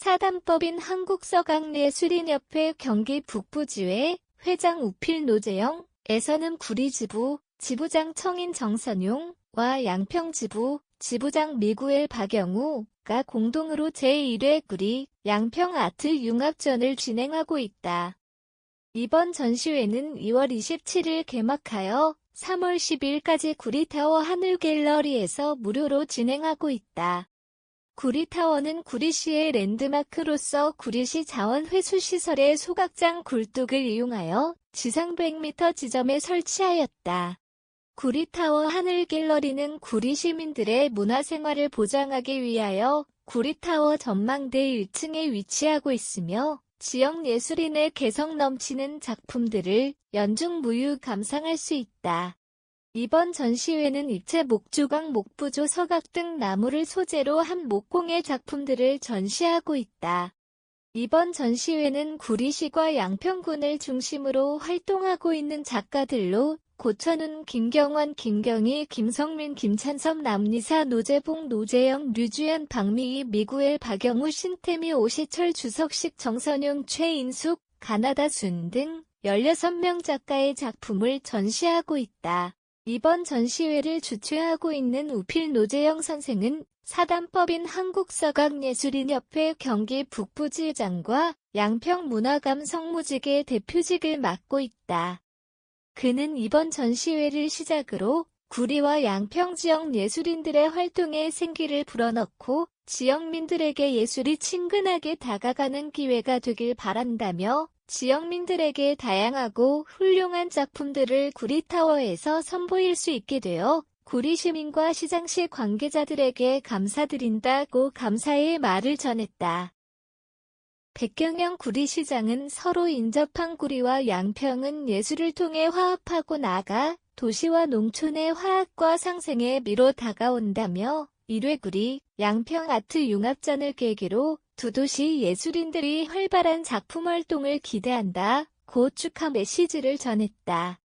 사단법인 한국서강예술인협회 경기 북부지회 회장 우필 노재영 에서는 구리지부 지부장 청인 정선용과 양평지부 지부장 미구엘 박영우가 공동으로 제1회 구리 양평 아트 융합전을 진행하고 있다. 이번 전시회는 2월 27일 개막하여 3월 10일까지 구리타워 하늘갤러리에서 무료로 진행하고 있다. 구리타워는 구리시의 랜드마크로서 구리시 자원회수시설의 소각장 굴뚝을 이용하여 지상 100m 지점에 설치하였다. 구리타워 하늘갤러리는 구리 시민들의 문화생활을 보장하기 위하여 구리타워 전망대 1층에 위치하고 있으며 지역 예술인의 개성 넘치는 작품들을 연중무휴 감상할 수 있다. 이번 전시회는 입체 목조각, 목부조, 서각 등 나무를 소재로 한 목공의 작품들을 전시하고 있다. 이번 전시회는 구리시과 양평군을 중심으로 활동하고 있는 작가들로 고천훈, 김경원, 김경희, 김성민, 김찬섭, 남리사, 노재봉, 노재영, 류주연, 박미희, 미구엘, 박영우, 신태미, 오시철, 주석식, 정선용, 최인숙, 가나다 순 등 16명 작가의 작품을 전시하고 있다. 이번 전시회를 주최하고 있는 우필 노재영 선생은 사단법인 한국서각예술인협회 경기 북부지회장과 양평문화감 성무직의 대표직을 맡고 있다. 그는 이번 전시회를 시작으로 구리와 양평 지역 예술인들의 활동에 생기를 불어넣고 지역민들에게 예술이 친근하게 다가가는 기회가 되길 바란다며 지역민들에게 다양하고 훌륭한 작품들을 구리타워에서 선보일 수 있게 되어 구리 시민과 시장시 관계자들에게 감사드린다고 감사의 말을 전했다. 백경영 구리시장은 서로 인접한 구리와 양평은 예술을 통해 화합하고 나아가 도시와 농촌의 화합과 상생에 미로 다가온다며 1회 구리 양평 아트 융합전을 계기로 두 도시 예술인들이 활발한 작품 활동을 기대한다. 고 축하 메시지를 전했다.